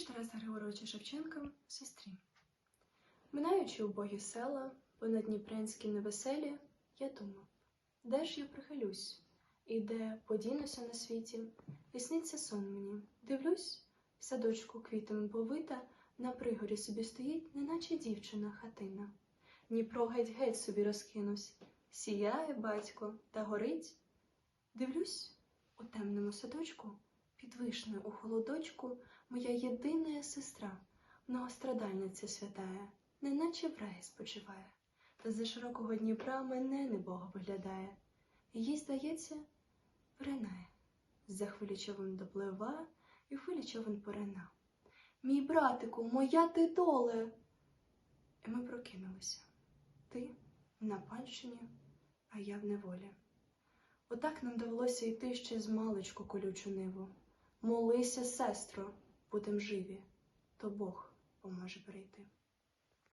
Вірш Тараса Григоровича Шевченка сестрі. Минаючи убогі села, понад Дніпрянські невеселі, я думав, де ж я прихилюсь, і де подінуся на світі, і сон мені. Дивлюсь, в садочку квітами повита, на пригорі собі стоїть, неначе дівчина хатина. Дніпро геть-геть собі розкинусь, сіяє батько та горить. Дивлюсь, у темному садочку, вишнею у холодочку, моя єдина сестра, многострадальниця святая, неначе в раї спочиває, та за широкого Дніпра мене небого виглядає. Їй, здається, виринає, за хвилі човен доплива, і хвилі човен порина. Мій братику, моя ти доле. І ми прокинулися. Ти на панщині, а я в неволі. Отак нам довелося йти ще з маличку колючу ниву. Молися, сестро, будем живі, то Бог поможе прийти.